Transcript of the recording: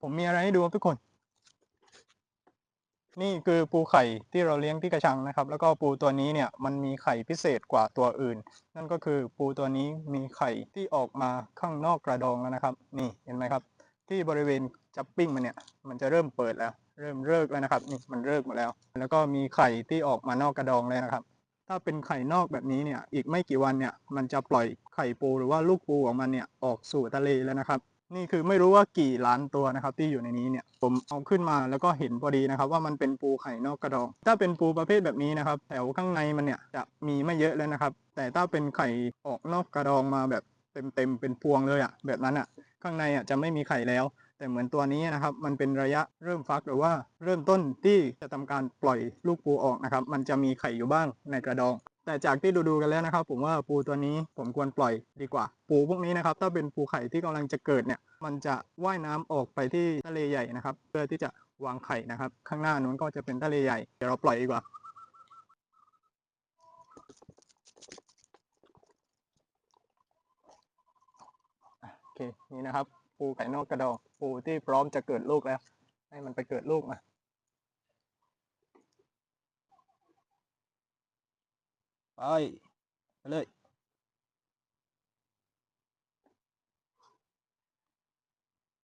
ผมมีอะไรให้ดูครับทุกคน นี่คือปูไข่ที่เราเลี้ยงที่กระชังนะครับ แล้วก็ปูตัวนี้เนี่ยมันมีไข่พิเศษกว่าตัวอื่น นั่นก็คือปูตัวนี้มีไข่ที่ออกมาข้างนอกกระดองแล้วนะครับ นี่เห็นไหมครับ ที่บริเวณจับปิ้งมันเนี่ย มันจะเริ่มเปิดแล้ว เริ่มเลิกแล้วนะครับ นี่มันเลิกหมดแล้ว แล้วก็มีไข่ที่ออกมานอกกระดองเลยนะครับ ถ้าเป็นไข่นอกแบบนี้เนี่ย อีกไม่กี่วันเนี่ย มันจะปล่อยไข่ปูหรือว่าลูกปูของมันเนี่ยออกสู่ทะเลแล้วนะครับ นี่คือไม่รู้ว่ากี่ล้านตัวนะครับ ที่อยู่ในนี้เนี่ยผมเอาขึ้นมาแล้วก็เห็นพอดีนะครับ ว่ามันเป็นปูไข่นอกกระดอง ถ้าเป็นปูประเภทแบบนี้นะครับแถวข้างในมันเนี่ยจะมีไม่เยอะเลยนะครับ แต่ถ้าเป็นไข่ออกนอกกระดองมาแบบเต็มๆเป็นพวงเลยอะแบบนั้นอะข้างในอะจะไม่มีไข่แล้ว แต่เหมือนตัวนี้นะครับ มันเป็นระยะเริ่มฟักหรือว่าเริ่มต้นที่จะทำการปล่อยลูกปูออกนะครับ มันจะมีไข่อยู่บ้างในกระดอง แต่จากที่ดูๆกันแล้วนะครับ ผมว่าปูตัวนี้ผมควรปล่อยดีกว่า ปูพวกนี้นะครับ ถ้าเป็นปูไข่ที่กำลังจะเกิดเนี่ย มันจะว่ายน้ำออกไปที่ทะเลใหญ่นะครับ เพื่อที่จะวางไข่นะครับ ข้างหน้านู้นก็จะเป็นทะเลใหญ่เดี๋ยวเราปล่อยดีกว่าโอเคนี่นะครับ ปูไข่นอกกระดองปูที่พร้อมจะเกิดลูกแล้ว ให้มันไปเกิดลูกมา ไปไปเลย